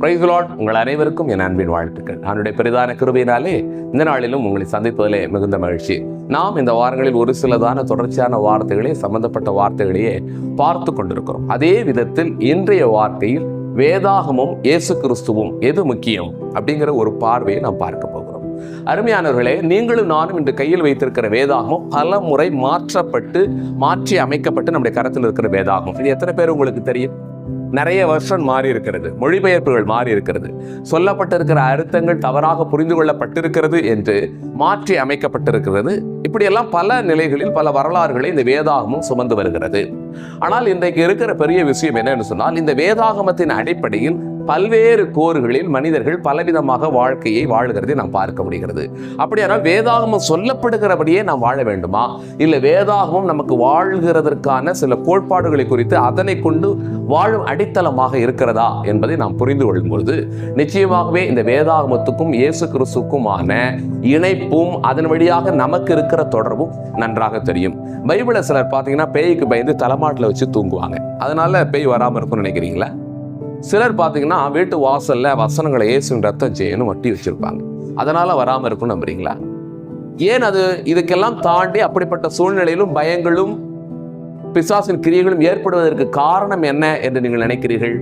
பிரைஸ்லாட் உங்கள் அனைவருக்கும் என் அன்பின் வாழ்த்துக்கள். என்னுடைய பெரிதான கிருபையினாலே இந்த நாளிலும் உங்களை சந்திப்பதிலே மிகுந்த மகிழ்ச்சி. நாம் இந்த வாரங்களில் ஒரு சிலதான தொடர்ச்சியான வார்த்தைகளே சம்பந்தப்பட்ட வார்த்தைகளையே பார்த்து கொண்டிருக்கிறோம். அதே விதத்தில் இன்றைய வார்த்தையில் வேதாகமும் இயேசு கிறிஸ்துவும் எது முக்கியம் அப்படிங்கிற ஒரு பார்வையை நாம் பார்க்க போகிறோம். அருமையானவர்களே நீங்களும் நானும் இன்று கையில் வைத்திருக்கிற வேதாகமும் பல முறை மாற்றப்பட்டு மாற்றி அமைக்கப்பட்டு நம்முடைய கரத்தில் இருக்கிற வேதாகம் இது எத்தனை பேர் உங்களுக்கு தெரியும்? நிறைய வருஷம் மாறி இருக்கிறது மொழிபெயர்ப்புகள் மாறி இருக்கிறது சொல்லப்பட்டிருக்கிற அர்த்தங்கள் தவறாக புரிந்து கொள்ளப்பட்டிருக்கிறது என்று மாற்றி அமைக்கப்பட்டிருக்கிறது. இப்படியெல்லாம் பல நிலைகளில் பல வரலாறுகளை இந்த வேதாகமும் சுமந்து வருகிறது. ஆனால் இன்றைக்கு இருக்கிற பெரிய விஷயம் என்னன்னு சொன்னால் இந்த வேதாகமத்தின் அடிப்படையில் பல்வேறு கோர்களில் மனிதர்கள் பலவிதமாக வாழ்க்கையை வாழுகிறதை நாம் பார்க்க முடிகிறது. அப்படியானால் வேதாகமம் சொல்லப்படுகிறபடியே நாம் வாழ வேண்டுமா? இல்லை வேதாகமம் நமக்கு வாழ்கிறதற்கான சில கோட்பாடுகளை குறித்து அதனை கொண்டு வாழும் அடித்தளமாக இருக்கிறதா என்பதை நாம் புரிந்து கொள்ளும் பொழுது நிச்சயமாகவே இந்த வேதாகமத்துக்கும் இயேசு கிறிஸ்துக்குமான இணைப்பும் அதன் வழியாக நமக்கு இருக்கிற தொடர்பும் நன்றாக தெரியும். பைபிளில் சிலர் பார்த்தீங்கன்னா பேய்க்கு பயந்து தலைமாட்டில் வச்சு தூங்குவாங்க. அதனால பேய் வராமல் இருக்கும்னு நினைக்கிறீங்களா? சிலர் பார்த்தீங்கன்னா வீட்டு வாசலில் வசனங்களை இயேசுவின் ரத்தம் செய்யணும் ஒட்டி வச்சிருப்பாங்க. அதனால் வராமல் இருக்கும்னு நம்புறீங்களா? ஏன் அது? இதுக்கெல்லாம் தாண்டி அப்படிப்பட்ட சூழ்நிலையிலும் பயங்களும் பிசாசின் கிரியைகளும் ஏற்படுவதற்கு காரணம் என்ன என்று நீங்கள் நினைக்கிறீர்கள்?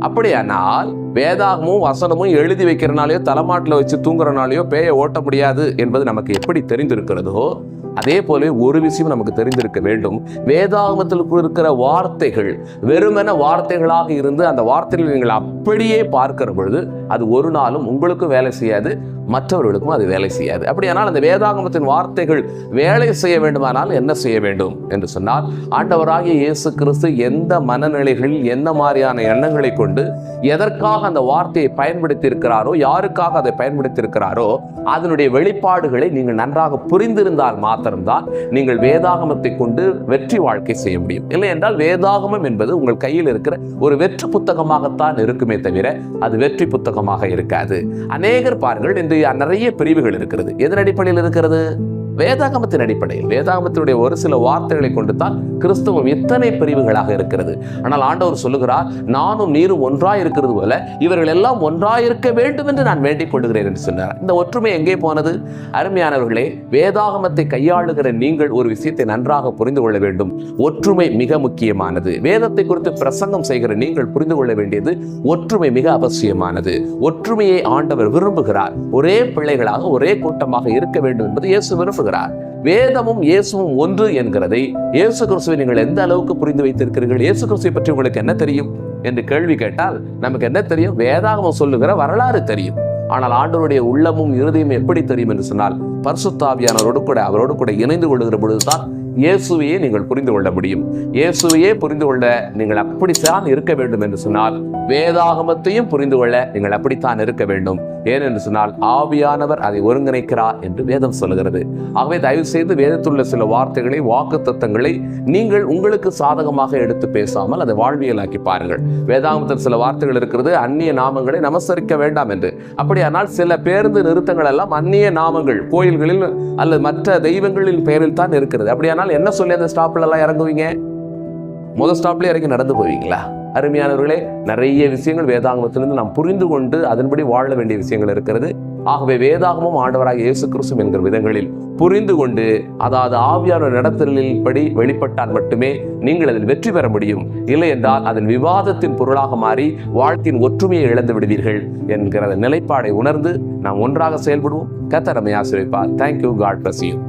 அப்படியானால் வேதாகமும் வசனமும் எழுதி வைக்கிறனாலையோ தலைமாட்டில் வச்சு தூங்குறனாலையோ பேயை ஓட்ட முடியாது என்பது நமக்கு எப்படி தெரிந்திருக்கிறதோ அதே போல ஒரு விஷயம் நமக்கு தெரிந்திருக்க வேண்டும். வேதாகமத்தில் இருக்கிற வார்த்தைகள் வெறுமென வார்த்தைகளாக இருந்து அந்த வார்த்தைகளை நீங்கள் அப்படியே பார்க்கிற பொழுது அது ஒரு நாளும் உங்களுக்கும் வேலை செய்யாது மற்றவர்களுக்கும் அது வேலை செய்யாது. அப்படியானால் அந்த வேதாகமத்தின் வார்த்தைகள் வேலை செய்ய வேண்டுமானால் என்ன செய்ய வேண்டும் என்று சொன்னால் ஆண்டவராகிய இயேசு கிறிஸ்து எந்த மனநிலைகளில் எந்த மாதிரியான எண்ணங்களை கொண்டு எதற்காக அந்த வார்த்தையை பயன்படுத்தி இருக்கிறாரோ யாருக்காக அதை பயன்படுத்தி இருக்கிறாரோ அதனுடைய வெளிப்பாடுகளை நீங்கள் நன்றாக புரிந்திருந்தால் மாத்திரம்தான் நீங்கள் வேதாகமத்தை கொண்டு வெற்றி வாழ்க்கை செய்ய முடியும். இல்லை என்றால் வேதாகமம் என்பது உங்கள் கையில் இருக்கிற ஒரு வெற்று புத்தகமாகத்தான் இருக்குமே தவிர அது வெற்றி புத்தகமாக இருக்காது. அநேகர் பாருங்கள் இன்று நிறைய பிரிவுகள் இருக்கிறது. எதன் அடிப்படையில் இருக்கிறது? வேதாகமத்தின் அடிப்படையில் வேதாகமத்தினுடைய ஒரு சில வார்த்தைகளை கொண்டு தான் கிறிஸ்தவம் இத்தனை பிரிவுகளாக இருக்கிறது. ஆனால் ஆண்டவர் சொல்லுகிறார் நானும் நீரும் ஒன்றாய் இருக்கிறது போல இவர்கள் எல்லாம் ஒன்றாய் இருக்க வேண்டும் என்று நான் வேண்டிக் கொள்கிறேன் என்று சொன்னார். இந்த ஒற்றுமை எங்கே போனது? அருமையானவர்களே வேதாகமத்தை கையாளுகிற நீங்கள் ஒரு விஷயத்தை நன்றாக புரிந்து கொள்ள வேண்டும். ஒற்றுமை மிக முக்கியமானது. வேதத்தை குறித்து பிரசங்கம் செய்கிற நீங்கள் புரிந்து கொள்ள வேண்டியது ஒற்றுமை மிக அவசியமானது. ஒற்றுமையை ஆண்டவர் விரும்புகிறார். ஒரே பிள்ளைகளாக ஒரே கூட்டமாக இருக்க வேண்டும் என்பது இயேசு விரும்புகிறார். வேதமும் இயேசுவும் ஒன்று என்கிறதை இயேசு கிறிஸ்துவை நீங்கள் எந்த அளவுக்கு புரிந்து வைத்திருக்கிறீர்கள்? இயேசு கிறிஸ்துவை பற்றி உங்களுக்கு என்ன தெரியும்? என்று கேள்வி கேட்டால் நமக்கு என்ன தெரியும்? வேதாகமம் சொல்லுகிற வரலாறு தெரியும். ஆனால் ஆண்டவருடைய உள்ளமும் இறுதியும் எப்படி தெரியும் என்று சொன்னால் பரிசுத்தாவியானவரோடு கூட அவரோடு கூட இணைந்து கொள்ளுகிற பொழுதுதான் இயேசுவையே நீங்கள் புரிந்து கொள்ள முடியும். இயேசுவையே புரிந்து கொள்ள நீங்கள் அப்படித்தான் இருக்க வேண்டும் என்று சொன்னால் வேதாகமத்தையும் புரிந்து கொள்ள நீங்கள் அப்படித்தான் இருக்க வேண்டும். ஏனென்று சொன்னால் ஆவியானவர் அதை ஒருங்கிணைக்கிறார் என்று வேதம் சொல்லுகிறது. ஆகவே தயவு செய்து வேதத்துள்ள சில வார்த்தைகளை வாக்கு தத்தங்களை நீங்கள் உங்களுக்கு சாதகமாக எடுத்து பேசாமல் அதை வாழ்வியலாக்கி பாருங்கள். வேதாகமத்தில் சில வார்த்தைகள் இருக்கிறது அந்நிய நாமங்களை நமஸ்கரிக்க வேண்டாம் என்று. அப்படியானால் சில பேருந்து நிறுத்தங்கள் எல்லாம் அந்நிய நாமங்கள் கோயில்களில் அல்லது மற்ற தெய்வங்களின் பெயரில் தான் இருக்கிறது. அப்படியானால் என்ன சொல்லி அந்த ஸ்டாப்லலாம் இறங்குவீங்க? முதல் ஸ்டாப்ல இறங்கி நடந்து போவீங்களா? அருமையானவர்களே நிறைய விஷயங்கள் வேதாகமத்திலிருந்து நாம் புரிந்து கொண்டு அதன்படி வாழ வேண்டிய விஷயங்கள் இருக்கிறது. ஆகவே வேதாகமும் ஆண்டவராக இயேசு கிறிஸ்தும் என்கிற விதங்களில் புரிந்து கொண்டு அதாவது ஆவியான நடத்தலில் படி வெளிப்பட்டால் மட்டுமே நீங்கள் அதில் வெற்றி பெற முடியும். இல்லை என்றால் அதன் விவாதத்தின் பொருளாக மாறி வாழ்க்கையின் ஒற்றுமையை இழந்து விடுவீர்கள் என்கிற நிலைப்பாடை உணர்ந்து நாம் ஒன்றாக செயல்படுவோம். கத்தரமை ஆசிரியப்பார் thank you God bless you